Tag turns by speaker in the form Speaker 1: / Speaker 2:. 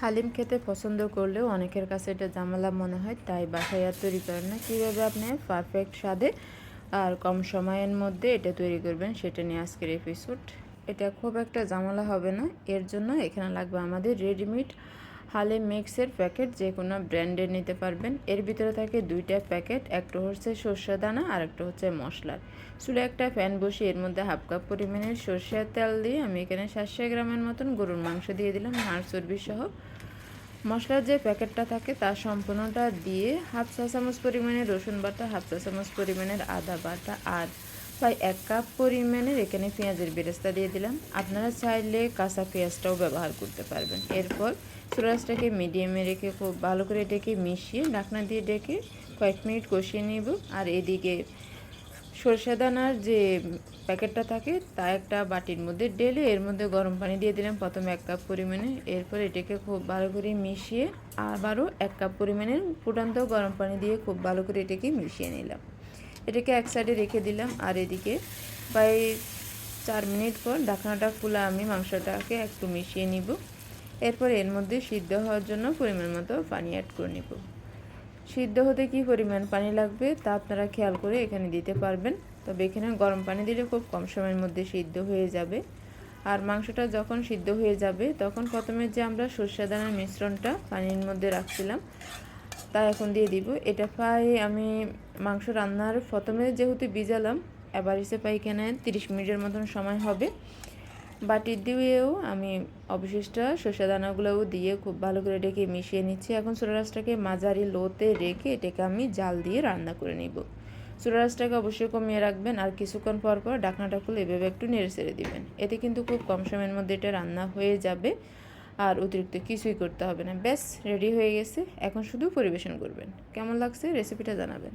Speaker 1: হালিম খেতে পছন্দ করলেও অনেকের কাছে এটা জামালা মনে হয়, তাই বাসায় আর তৈরি করেন না। কীভাবে আপনি পারফেক্ট স্বাদে আর কম সময়ের মধ্যে এটা তৈরি করবেন সেটা নিয়ে আজকের এপিসোড এটা খুব একটা জামালা হবে না, এর জন্য এখানে লাগবে আমাদের রেডিমেড হালিম মিক্সের প্যাকেট যে কোনো ব্র্যান্ডের নিতে পারবেন। এর ভিতরে থাকে দুইটা প্যাকেট, একটা হচ্ছে সর্ষে দানা আর একটা হচ্ছে মশলার। চুলে একটা ফ্যান বসিয়ে এর মধ্যে হাফ কাপ পরিমাণের সর্ষের তেল দিয়ে আমি এখানে সাতশো গ্রামের মতন গরুর মাংস দিয়ে দিলাম, হাড় চর্বি সহ। মশলার যে প্যাকেটটা থাকে তার সম্পূর্ণটা দিয়ে হাফ চা চামচ পরিমাণের রসুন বাটা, হাফ চা চামচ পরিমাণের আদা বাটা আর প্রায় এক কাপ পরিমাণের এখানে পেঁয়াজের বেরেস্তা দিয়ে দিলাম। আপনারা চাইলে কাঁচা পেঁয়াজটাও ব্যবহার করতে পারবেন। এরপর চুলাসটাকে মিডিয়ামে রেখে খুব ভালো করে ডেকে মিশিয়ে ঢাকনা দিয়ে ডেকে কয়েক মিনিট কষিয়ে নিব। আর এদিকে সরষে দানার যে প্যাকেটটা থাকে, তা একটা বাটির মধ্যে ডেলে এর মধ্যে গরম পানি দিয়ে দিলাম প্রথমে এক কাপ পরিমাণে। এরপর এটাকে খুব ভালো করে মিশিয়ে আবারও এক কাপ পরিমাণের ফুটান্ত গরম পানি দিয়ে খুব ভালো করে এটাকে মিশিয়ে নিলাম। এটাকে এক সাইডে রেখে দিলাম আর এদিকে প্রায় চার মিনিট পর ঢাকনাটা খুলে আমি মাংসটাকে একটু মিশিয়ে নিব। এরপর এর মধ্যে সিদ্ধ হওয়ার জন্য পরিমাণ মতো পানি অ্যাড করে নিব। সিদ্ধ হতে কি পরিমাণ পানি লাগবে তা আপনারা খেয়াল করে এখানে দিতে পারবেন। তবে এখানে গরম পানি দিলে খুব কম সময়ের মধ্যে সিদ্ধ হয়ে যাবে। আর মাংসটা যখন সিদ্ধ হয়ে যাবে, তখন প্রথমে যে আমরা সর্ষে দানার মিশ্রণটা পানির মধ্যে রাখছিলাম তা এখন দিয়ে দিব। এটা প্রায় আমি মাংস রান্নার প্রথমে যেহেতু ভিজালাম, এবার এসে পাই এখানে তিরিশ মিনিটের মতন সময় হবে। বাটি দিয়েও আমি অবশিষ্ট সর্ষে দানাগুলোও দিয়ে খুব ভালো করে এটাকে মিশিয়ে নিচ্ছি। এখন চুলা রাসটাকে মাঝারি লোতে রেখে এটাকে আমি জাল দিয়ে রান্না করে নিব। চুলা অবশ্যই কমিয়ে রাখবেন আর কিছুক্ষণ পর পর ডাকনাটা খুলে এভাবে একটু নেড়ে ছেড়ে দিবেন। এতে কিন্তু খুব কম সময়ের মধ্যে এটা রান্না হয়ে যাবে। আর অতিরিক্ত কিছুই করতে হবে না। ব্যাস রেডি হয়ে গেছে। এখন শুধু পরিবেশন করবেন। কেমন লাগছে? রেসিপিটা জানাবেন।